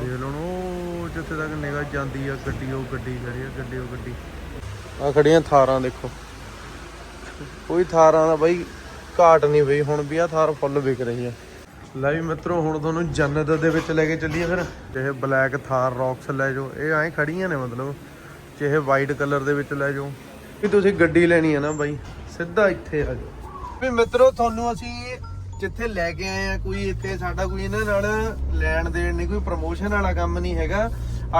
ਦੇਖ ਲਓ ਉਹ ਜਿੱਥੇ ਤੱਕ ਨਿਗਾਹ ਜਾਂਦੀ ਆ ਗੱਡੀ ਉਹ ਗੱਡੀ ਖੜੀ ਆ ਗੱਡੀ ਉਹ ਗੱਡੀ। ਆ ਖੜੀਆਂ ਥਾਰਾਂ ਦੇਖੋ। ਕੋਈ ਥਾਰਾਂ ਦਾ ਬਾਈ ਘਾਟ ਨਹੀਂ ਬਈ ਹੁਣ ਵੀ ਆ ਥਾਰ ਫੁੱਲ ਵਿਕ ਰਹੀ ਆ। ਲੈ ਵੀ ਮਿੱਤਰੋ ਹੁਣ ਤੁਹਾਨੂੰ ਜੰਨਤ ਦੇ ਵਿੱਚ ਲੈ ਕੇ ਚੱਲੀਏ ਫਿਰ। ਚਾਹੇ ਬਲੈਕ ਥਾਰ ਰੌਕਸ ਲੈ ਜਾਓ ਇਹ ਐਂ ਖੜੀਆਂ ਨੇ ਮਤਲਬ। ਚਾਹੇ ਵਾਈਟ ਕਲਰ ਦੇ ਵਿੱਚ ਲੈ ਜਾਓ। ਵੀ ਤੁਸੀਂ ਗੱਡੀ ਲੈਣੀ ਹੈ ਨਾ ਬਾਈ ਸਿੱਧਾ ਇੱਥੇ ਆ ਜਾਓ। ਵੀ ਮਿੱਤਰੋ ਤੁਹਾਨੂੰ ਅਸੀਂ ਜਿੱਥੇ ਲੈ ਕੇ ਆਏ ਆ ਕੋਈ ਇੱਥੇ ਸਾਡਾ ਕੋਈ ਇਹਨਾਂ ਨਾਲ ਲੈਣ ਦੇਣ ਨਹੀਂ ਕੋਈ ਪ੍ਰਮੋਸ਼ਨ ਵਾਲਾ ਕੰਮ ਨਹੀਂ ਹੈਗਾ।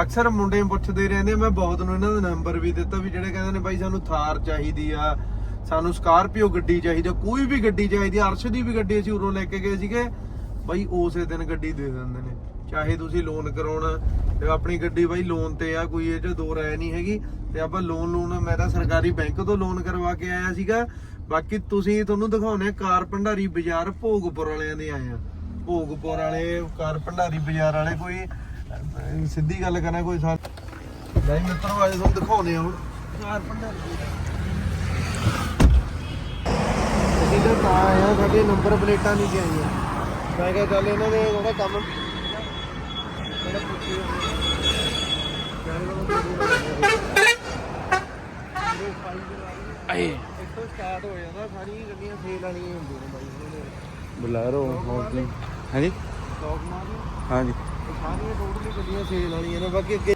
ਅਕਸਰ ਮੁੰਡੇ ਪੁੱਛਦੇ ਰਹਿੰਦੇ ਮੈਂ ਬਹੁਤ ਨੂੰ ਇਹਨਾਂ ਦਾ ਨੰਬਰ ਵੀ ਦਿੱਤਾ ਵੀ ਜਿਹੜੇ ਕਹਿੰਦੇ ਨੇ ਬਾਈ ਸਾਨੂੰ ਥਾਰ ਚਾਹੀਦੀ ਆ ਸਾਨੂੰ ਸਕਾਰਪੀਓ ਗੱਡੀ ਚਾਹੀਦੀ ਆ, ਕੋਈ ਵੀ ਗੱਡੀ ਚਾਹੀਦੀ ਆ, ਅਰਸ਼ ਦੀ ਵੀ ਗੱਡੀ ਅਸੀਂ ਉਰੋਂ ਲੈ ਕੇ ਗਏ ਸੀਗੇ ਬਾਈ ਉਸੇ ਦਿਨ ਗੱਡੀ ਦੇ ਦਿੰਦੇ ਨੇ। ਚਾਹੇ ਤੁਸੀਂ ਲੋਨ ਕਰਾਉਣਾ ਤੇ ਆਪਣੀ ਗੱਡੀ ਬਾਈ ਲੋਨ ਤੇ ਆ ਕੋਈ ਇਹ ਚ ਦੋ ਰਾਏ ਨਹੀਂ ਹੈਗੀ। ਤੇ ਆਪਾਂ ਲੋਨ ਲੋਨ ਮੈਂ ਤਾਂ ਸਰਕਾਰੀ ਬੈਂਕ ਤੋਂ ਲੋਨ ਕਰਵਾ ਕੇ ਆਇਆ ਸੀਗਾ। ਬਾਕੀ ਤੁਸੀਂ ਤੁਹਾਨੂੰ ਦਿਖਾਉਣੇ ਕਾਰ ਭੰਡਾਰੀ ਬਾਜ਼ਾਰ ਭੋਗਪੁਰ ਵਾਲਿਆਂ ਦੇ ਆਏ ਆ। ਭੋਗਪੁਰ ਵਾਲੇ ਕਾਰ ਭੰਡਾਰੀ ਬਾਜ਼ਾਰ ਵਾਲੇ ਕੋਈ ਸਿੱਧੀ ਗੱਲ ਕਰਨਾ ਕੋਈ ਸਾ ਨਹੀਂ ਮਿੱਤਰੋ ਅੱਜ ਤੁਹਾਨੂੰ ਦਿਖਾਉਣੇ ਆ ਹੁਣ। ਕਾਰ ਭੰਡਾਰੀ ਅਸੀਂ ਤਾਂ ਤਾਂ ਆਏ ਆ ਸਾਡੇ ਨੰਬਰ ਪਲੇਟਾਂ ਨਹੀਂ ਸੀ ਆਈਆਂ। ਮੈਂ ਕਿਹਾ ਚੱਲ ਇਹਨਾਂ ਦੇ ਥੋੜਾ ਕੰਮ ਆਏ। ਇੱਥੋਂ ਸਟਾਰਟ ਹੋ ਜਾਂਦਾ ਸਾਰੀਆਂ ਗੱਡੀਆਂ ਸੇਲ ਵਾਲੀਆਂ ਹੁੰਦੀਆਂ ਨੇ ਬਾਈ ਬੁਲਾਰੋ ਹਾਂਜੀ ਹਾਂਜੀ? ਲੋਕ ਮਾਰ ਹਾਂਜੀ। ਸਾਰੀਆਂ ਟੋਟਲੀ ਗੱਡੀਆਂ ਸੇਲ ਵਾਲੀਆਂ ਨੇ ਬਾਕੀ ਅੱਗੇ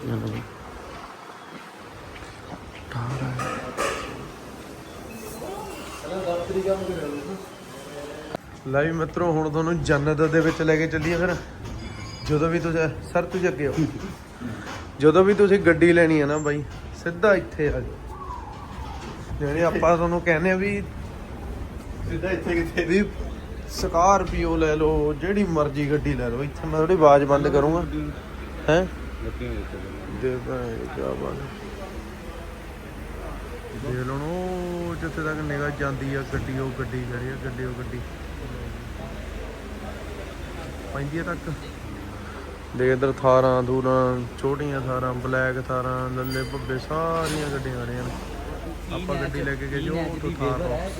ਚਲੋ। ਹੈ ਲੈ ਵੀ ਮਿੱਤਰੋ ਹੁਣ ਤੁਹਾਨੂੰ ਜੰਨਤ ਦੇ ਵਿੱਚ ਲੈ ਕੇ ਚੱਲੀਏ ਫਿਰ। ਜਦੋਂ ਵੀ ਤੁਸੀਂ ਸਰ ਤੁਸੀਂ ਅੱਗੇ ਆਓ। ਜਦੋਂ ਵੀ ਤੁਸੀਂ ਗੱਡੀ ਲੈਣੀ ਹੈ ਨਾ ਬਾਈ ਸਿੱਧਾ ਇੱਥੇ ਆ ਜਾਓ। ਜਿਹੜੇ ਆਪਾਂ ਤੁਹਾਨੂੰ ਕਹਿੰਦੇ ਆ ਵੀ ਸਿੱਧਾ ਇੱਥੇ ਕਿੱਥੇ? ਵੀ ਸਕਾਰਪੀਓ ਲੈ ਲਓ ਜਿਹੜੀ ਮਰਜ਼ੀ ਗੱਡੀ ਲੈ ਲਓ। ਇੱਥੇ ਮੈਂ ਥੋੜੀ ਆਵਾਜ਼ ਬੰਦ ਕਰੂੰਗਾ। ਹੈ? ਦੇ ਭਾਈ ਕੀ ਬਾਤ ਦੇਖ ਲਓ ਉਹ ਜਿੱਥੇ ਤੱਕ ਨਿਗਾਹ ਜਾਂਦੀ ਆ, ਗੱਡੀ, ਉਹ ਗੱਡੀ ਖੜੀ ਆ, ਗੱਡੀ, ਉਹ ਗੱਡੀ। ਪੈਂਦੀ ਆ ਤੱਕ। ਦੇਖ ਇਧਰ ਥਾਰਾਂ ਦੂਰਾਂ ਛੋਟੀਆਂ ਥਾਰਾਂ, ਬਲੈਕ ਥਾਰਾਂ, ਲੱਲੇ ਭੱਬੇ, ਸਾਰੀਆਂ ਗੱਡੀਆਂ ਖੜੀਆਂ ਨੇ। ਆਪਾਂ ਗੱਡੀ ਲੈ ਕੇ ਗਏ ਜੋ ਉੱਥੋਂ ਥਾਰ ਰੌਕਸ।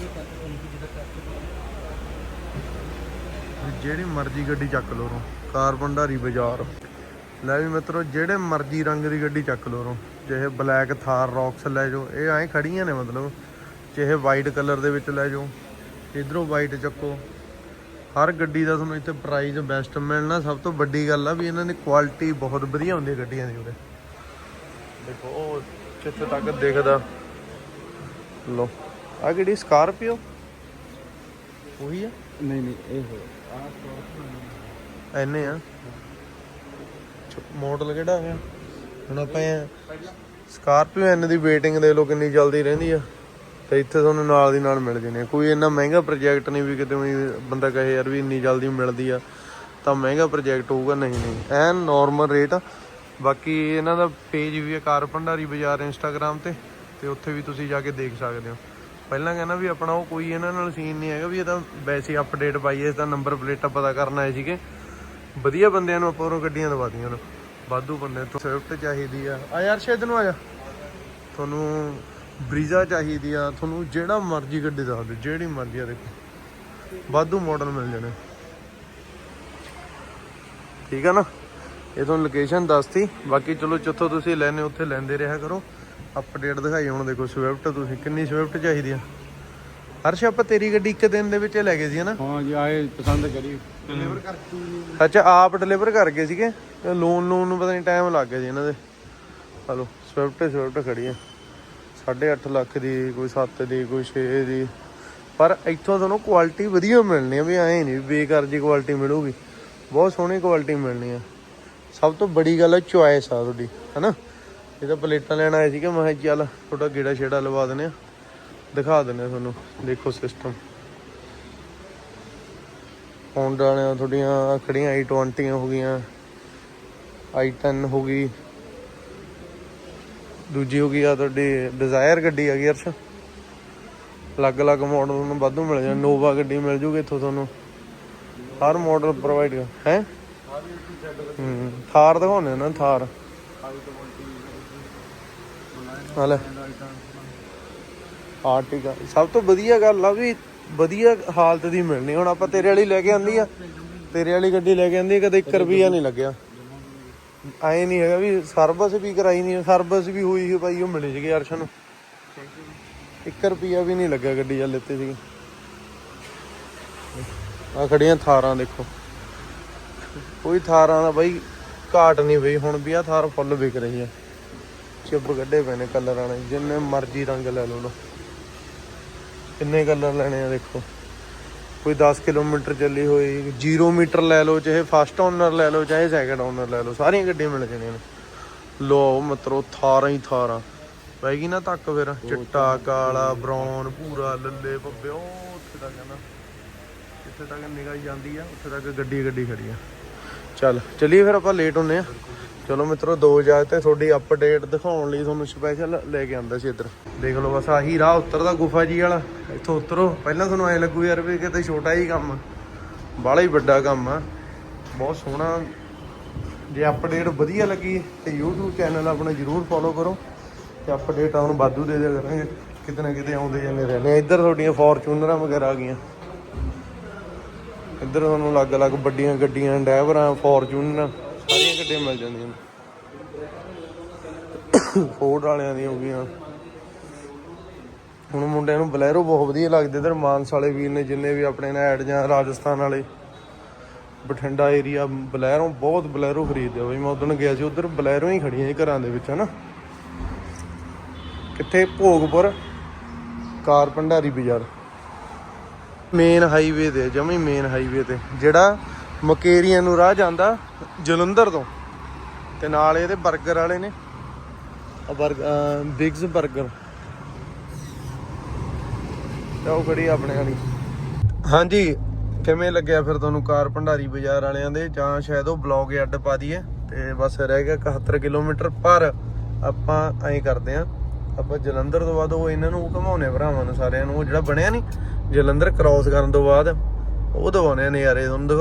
ਜਿਹੜੀ ਮਰਜ਼ੀ ਗੱਡੀ ਚੱਕ ਲਓ ਰੋ ਕਾਰ ਭੰਡਾਰੀ ਬਾਜ਼ਾਰ। ਲੈ ਵੀ ਮਿੱਤਰੋ, ਜਿਹੜੇ ਮਰਜ਼ੀ ਰੰਗ ਦੀ ਗੱਡੀ ਚੱਕ ਲਓ ਰੋ ਚਾਹੇ ਬਲੈਕ ਥਾਰ ਰੌਕਸ ਲੈ ਜਾਓ। ਇਹ ਐਂ ਖੜੀਆਂ ਨੇ ਮਤਲਬ। ਚਾਹੇ ਵਾਈਟ ਕਲਰ ਦੇ ਵਿੱਚ ਲੈ ਜਾਓ। ਇਧਰੋਂ ਵਾਈਟ ਚੱਕੋ। ਹਰ ਗੱਡੀ ਦਾ ਤੁਹਾਨੂੰ ਇੱਥੇ ਪ੍ਰਾਈਸ ਬੈਸਟ ਮਿਲਣਾ। ਸਭ ਤੋਂ ਵੱਡੀ ਗੱਲ ਆ ਵੀ ਇਹਨਾਂ ਦੀ ਕੁਆਲਿਟੀ ਬਹੁਤ ਵਧੀਆ ਹੁੰਦੀ ਹੈ ਗੱਡੀਆਂ ਦੀ ਉਰੇ। ਦੇਖੋ ਉਹ ਜਿੱਥੇ ਤੱਕ ਦਿਖਦਾ। ਲੋ ਆ ਕਿਹੜੀ ਸਕਾਰਪੀਓ ਉਹੀ ਆ? ਨਹੀਂ ਨਹੀਂ ਇਹ ਹੋ ਐਨੇ ਆ। ਮਾਡਲ ਕਿਹੜਾ ਹੈ ਹੁਣ ਆਪਾਂ ਸਕਾਰਪੀਓ ਐਨ ਦੀ ਵੇਟਿੰਗ ਦੇ ਲੋ ਕਿੰਨੀ ਜਲਦੀ ਰਹਿੰਦੀ ਆ। ਤੇ ਇੱਥੇ ਤੁਹਾਨੂੰ ਨਾਲ ਦੀ ਨਾਲ ਮਿਲ ਜਣੇ ਕੋਈ ਇੰਨਾ ਮਹਿੰਗਾ ਪ੍ਰੋਜੈਕਟ ਨਹੀਂ ਵੀ ਕਿਤੇ ਵੀ ਬੰਦਾ ਕਹੇ, ਯਾਰ ਵੀ ਇੰਨੀ ਜਲਦੀ ਮਿਲਦੀ ਆ, ਤਾਂ ਮਹਿੰਗਾ ਪ੍ਰੋਜੈਕਟ ਹੋਊਗਾ। ਨਹੀਂ ਨਹੀਂ। ਐਨ ਨਾਰਮਲ ਰੇਟ ਆ। ਬਾਕੀ ਇਹਨਾਂ ਦਾ ਪੇਜ ਵੀ ਹੈ ਕਾਰ ਭੰਡਾਰੀ ਬਾਜ਼ਾਰ ਇੰਸਟਾਗ੍ਰam ਤੇ ਤੇ ਉੱਥੇ ਵੀ ਤੁਸੀਂ ਜਾ ਕੇ ਦੇਖ ਸਕਦੇ ਹੋ। ਪਹਿਲਾਂ ਕਹਿੰਦਾ ਵੀ ਆਪਣਾ ਉਹ ਕੋਈ ਇਹਨਾਂ ਨਾਲ ਸੀਨ ਨਹੀਂ ਹੈਗਾ ਵੀ ਇਹ ਤਾਂ ਵੈਸੇ ਅਪਡੇਟ ਪਾਈਏ ਇਸ ਦਾ ਨੰਬਰ ਪਲੇਟਾਂ ਪਤਾ ਕਰਨ ਆਏ ਸੀਗੇ। ਵਧੀਆ ਬੰਦਿਆਂ ਨੂੰ ਆਪਾਂ ਉਰੋਂ ਗੱਡੀਆਂ ਦਵਾ ਦਵਾਤੀਆਂ ਨੇ ਵਾਧੂ ਬੰਦੇ ਤੋਂ ਸਵਿਫਟ ਚਾਹੀਦੀ ਆ। ਆ ਯਾਰ ਸ਼ਾਇਦ ਨੂੰ ਆ ਜਾ। ਤੁਹਾਨੂੰ ਬਰੀਜ਼ਾ ਚਾਹੀਦੀ ਆ। ਤੁਹਾਨੂੰ ਜਿਹੜਾ ਮਰਜ਼ੀ ਗੱਡੀ ਦੱਸ ਦਿਓ, ਜਿਹੜੀ ਮਰਜ਼ੀ ਆ ਦੇਖੋ। ਵਾਧੂ ਮਾਡਲ ਮਿਲ ਜਾਣੇ। ਠੀਕ ਆ ਨਾ? ਇਹ ਤੁਹਾਨੂੰ ਲੋਕੇਸ਼ਨ ਦੱਸਤੀ। ਬਾਕੀ ਚਲੋ ਜਿੱਥੋਂ ਤੁਸੀਂ ਲੈਣੇ, ਉੱਥੇ ਲੈਂਦੇ ਰਿਹਾ ਕਰੋ। ਅਪਡੇਟ ਦਿਖਾਈ ਹੁਣ ਦੇਖੋ, ਸਵਿਫਟ ਤੁਸੀਂ ਕਿੰਨੀ ਸਵਿਫਟ ਚਾਹੀਦੀ ਆ। ਹਰਸ਼ ਆਪਾਂ ਤੇਰੀ ਗੱਡੀ ਇੱਕ ਦਿਨ ਦੇ ਵਿੱਚ ਹੀ ਲੈ ਗਏ ਸੀ ਹਨਾ? ਹਾਂ ਜੀ ਆਏ ਪਸੰਦ ਕਰੀ। ਅੱਛਾ ਆਪ ਡਿਲੀਵਰ ਕਰ ਗਏ ਸੀਗੇ? ਤੇ ਲੋਨ ਲੋਨ ਨੂੰ ਪਤਾ ਨਹੀਂ ਟਾਈਮ ਲੱਗ ਗਿਆ ਜੀ ਇਹਨਾਂ ਦੇ। ਹਲੋ ਸਵਿਫਟ ਸਵਿਫਟ ਖੜੀ ਆ। 8.5 ਲੱਖ ਦੀ ਕੋਈ 7 ਦੀ ਕੋਈ 6 ਦੀ। ਪਰ ਇੱਥੋਂ ਤੁਹਾਨੂੰ ਕੁਆਲਿਟੀ ਵਧੀਆ ਮਿਲਣੀ ਆ ਵੀ ਐਂ ਨਹੀਂ ਬੇਕਾਰ ਜੀ ਕੁਆਲਿਟੀ ਮਿਲੂਗੀ। ਬਹੁਤ ਸੋਹਣੀ ਕੁਆਲਿਟੀ ਮਿਲਣੀ ਆ। ਸਭ ਤੋਂ ਬੜੀ ਗੱਲ ਹੈ ਚੁਆਇਸ ਆ ਤੁਹਾਡੀ ਹਨਾ? ਇਹ ਤਾਂ ਪਲੇਟਾਂ ਲੈਣ ਆਏ ਸੀਗੇ ਮੈਂ ਕਿਹਾ ਚੱਲ ਤੁਹਾਡਾ ਗੇੜਾ ਛੇੜਾ ਲਵਾ ਦਿੰਦੇ ਆ। ਦਿਖਾ ਦਿੰਦੇ ਆ ਤੁਹਾਨੂੰ, ਦੇਖੋ ਸਿਸਟਮ ਹੋਂਡਾ ਵਾਲਿਆਂ ਤੁਹਾਡੀਆਂ ਖੜੀਆਂ i20 ਹੋ ਗਈਆਂ i10 ਹੋ ਗਈ। ਦੂਜੀ ਹੋ ਗਈ ਆ ਤੁਹਾਡੀ ਡਿਜ਼ਾਇਰ ਗੱਡੀ ਆ ਗਈ ਅਰਸ਼ ਅਲੱਗ-ਅਲੱਗ ਮਾਡਲ ਤੁਹਾਨੂੰ ਵਾਧੂ ਮਿਲ ਜਾਣ ਨੋਵਾ ਗੱਡੀ ਮਿਲ ਜੂਗੀ ਇੱਥੋਂ ਤੁਹਾਨੂੰ। ਹਰ ਮਾਡਲ ਪ੍ਰੋਵਾਈਡ ਹੈ? ਹੂੰ, ਥਾਰ ਦਿਖਾਉਣੇ ਨਾ, ਥਾਰ। ਹਾਲੇ ਆਰਟਿਕਾ ਸਭ ਤੋਂ ਵਧੀਆ ਗੱਲ ਆ ਵੀ ਵਧੀਆ ਹਾਲਤ ਦੀ ਮਿਲਣੀ। ਹੁਣ ਆਪਾਂ ਤੇਰੇ ਵਾਲੀ ਲੈ ਕੇ ਆਂਦੀ ਆ। ਤੇਰੇ ਵਾਲੀ ਗੱਡੀ ਲੈ ਕੇ ਆਂਦੀ ਆ, ਕਦੇ 1 ਰੁਪਿਆ ਨਹੀਂ ਲੱਗਿਆ। ਐ ਨਹੀਂ ਹੈਗਾ ਵੀ ਸਰਵਿਸ ਵੀ ਕਰਾਈ ਨਹੀਂ ਸਰਵਿਸ ਵੀ ਹੋਈ ਸੀ ਭਾਈ ਉਹ ਮਿਲੀ ਸੀਗੀ ਅਰਸ਼ਨ ਨੂੰ। 1 ਰੁਪਿਆ ਵੀ ਨਹੀਂ ਲੱਗਾ ਗੱਡੀ ਜਾਂ ਲੈਤੇ ਸੀਗੇ। ਆ ਖੜੀਆਂ ਥਾਰਾਂ ਦੇਖੋ। ਕੋਈ ਥਾਰਾਂ ਦਾ ਬਾਈ ਘਾਟ ਨਹੀਂ ਬਈ। ਹੁਣ ਵੀ ਆ ਥਾਰ ਫੁੱਲ ਵਿਕ ਰਹੀ ਆ। ਚਿੱਬ ਕੱਢੇ ਪਏ ਨੇ ਕਲਰਾਂ ਵਾਲੇ। ਜਿੰਨੇ ਮਰਜ਼ੀ ਰੰਗ ਲੈ ਲਓ ਲੋ ਕਿੰਨੇ ਕਲਰ ਲੈਣੇ ਆ ਦੇਖੋ। ਕੋਈ 10 ਕਿਲੋਮੀਟਰ ਚੱਲੀ ਹੋਈ 0 ਮੀਟਰ ਲੈ ਲਓ ਚਾਹੇ ਫਸਟ ਓਨਰ ਲੈ ਲਓ ਚਾਹੇ ਸੈਕੰਡ ਓਨਰ ਲੈ ਲਓ ਸਾਰੀਆਂ ਗੱਡੀਆਂ ਮਿਲ ਜਾਣੀਆਂ ਨੇ। ਲੋ ਮਤਰੋ ਥਾਰਾਂ ਹੀ ਥਾਰਾਂ। ਪੈ ਗਈ ਨਾ ਤੱਕ ਫਿਰ ਚਿੱਟਾ ਕਾਲਾ ਬ੍ਰਾਊਨ ਭੂਰਾ ਲੱਲੇ ਪੱਬੇ ਉਹ ਉੱਥੇ ਤੱਕ ਨਾ। ਜਿੱਥੇ ਤੱਕ ਨਿਗਾਹ ਜਾਂਦੀ ਆ ਉੱਥੇ ਤੱਕ ਗੱਡੀ ਗੱਡੀ ਖੜੀ ਆ। ਚੱਲ। ਚੱਲੀਏ ਫਿਰ ਆਪਾਂ ਲੇਟ ਹੁੰਨੇ ਆ। ਚਲੋ ਮਿੱਤਰੋ, ਦੋ ਜਾ ਤੇ ਤੁਹਾਡੀ ਅਪਡੇਟ ਦਿਖਾਉਣ ਲਈ ਤੁਹਾਨੂੰ ਸਪੈਸ਼ਲ ਲੈ ਕੇ ਆਂਦਾ ਸੀ ਇੱਧਰ। ਦੇਖ ਲਓ ਬਸ ਆਹੀ ਰਾਹ ਉੱਤਰਦਾ ਗੁਫਾ ਜੀ ਵਾਲਾ। ਇੱਥੋਂ ਉਤਰੋ। ਪਹਿਲਾਂ ਤੁਹਾਨੂੰ ਐ ਲੱਗੂ ਯਾਰ ਵੀ ਕਿਤੇ ਛੋਟਾ ਹੀ ਕੰਮ ਆ। ਹੀ ਵੱਡਾ ਕੰਮ ਆ। ਬਹੁਤ ਸੋਹਣਾ। ਜੇ ਅਪਡੇਟ ਵਧੀਆ ਲੱਗੀ ਤੇ YouTube ਚੈਨਲ ਆਪਣਾ ਜਰੂਰ ਫੋਲੋ ਕਰੋ। ਤੇ ਅਪਡੇਟ ਆਉਣ ਵਾਧੂ ਦੇ ਦਿਆ ਕਰਾਂਗੇ। ਕਿਤੇ ਨਾ ਕਿਤੇ ਆਉਂਦੇ ਜਾਂਦੇ ਰਹਿੰਦੇ ਆ। ਇੱਧਰ ਤੁਹਾਡੀਆਂ ਫੋਰਚੂਨਰਾਂ ਵਗੈਰਾ ਆ ਗਈਆਂ। ਇੱਧਰ ਤੁਹਾਨੂੰ ਅਲੱਗ-ਅਲੱਗ ਵੱਡੀਆਂ ਗੱਡੀਆਂ, ਡਰਾਈਵਰਾਂ, ਫੋਰਚੂਨਰ, ਸਾਰੀਆਂ ਗੱਡੀਆਂ ਮਿਲ ਜਾਂਦੀਆਂ। ਨੇ ਫੋਰਡ ਵਾਲਿਆਂ ਦੀਆਂ ਹੋ ਗਈਆਂ ਹੁਣ ਮੁੰਡਿਆਂ ਨੂੰ ਬਲੈਰੋ ਬਹੁਤ ਵਧੀਆ ਲੱਗਦੇ, ਇਧਰ ਮਾਨਸ ਵਾਲੇ ਵੀਰ ਨੇ ਜਿੰਨੇ ਵੀ ਆਪਣੇ ਨਾਲ ਐਡ ਜਾਂ ਰਾਜਸਥਾਨ ਵਾਲੇ। ਬਠਿੰਡਾ ਏਰੀਆ ਬਲੈਰੋ, ਬਹੁਤ ਬਲੈਰੋ ਖਰੀਦਦੇ ਆ ਬਈ, ਮੈਂ ਉਦੋਂ ਗਿਆ ਸੀ, ਉਧਰ ਬਲੈਰੋ ਹੀ ਖੜੀਆਂ ਸੀ ਘਰਾਂ ਦੇ ਵਿੱਚ, ਹਨਾ। ਕਿੱਥੇ? ਭੋਗਪੁਰ, ਕਾਰ ਭੰਡਾਰੀ ਬਾਜ਼ਾਰ। ਮੇਨ ਹਾਈਵੇ ਤੇ, ਜਮੀ ਮੇਨ ਹਾਈਵੇ ਤੇ। ਜਿਹੜਾ ਮਕੇਰੀਆਂ ਨੂੰ ਰਾਹ ਜਾਂਦਾ, ਜਲੰਧਰ ਤੋਂ। ਤੇ ਨਾਲ ਇਹਦੇ 버ਗਰ ਵਾਲੇ ਨੇ। ਆ 버ਗਰ ਬਿਗਸ 버ਗਰ ਤਾਂ ਖੜੀ ਆਪਣੇ ਵਾਲੀ? ਹਾਂਜੀ, ਕਿਵੇਂ ਲੱਗਿਆ ਫਿਰ ਤੁਹਾਨੂੰ ਕਾਰ ਭੰਡਾਰੀ ਬਾਜ਼ਾਰ ਵਾਲਿਆਂ ਦੇ? ਜਾਂ ਸ਼ਾਇਦ ਉਹ ਬਲੌਗ ਅੱਡ ਪਾ ਦਈਏ। ਤੇ ਬਸ ਰਹਿ ਗਿਆ 71 ਕਿਲੋਮੀਟਰ, ਪਰ ਆਪਾਂ ਐਂ ਕਰਦੇ ਆਂ। ਆਪਾਂ ਜਲੰਧਰ ਤੋਂ ਬਾਅਦ ਉਹ ਇਹਨਾਂ ਨੂੰ ਘਮਾਉਨੇ ਭਰਾਵਾਂ ਨੂੰ ਸਾਰਿਆਂ ਨੂੰ, ਉਹ ਜਿਹੜਾ ਬਣਿਆ ਨਹੀਂ ਜਲੰਧਰ ਕ੍ਰਾਸ ਕਰਨ ਤੋਂ ਬਾਅਦ, ਉਹ ਦਵਾਉਣੇ ਨਜ਼ਾਰੇ ਤੁਹਾਨੂੰ ਦਿਖਾ-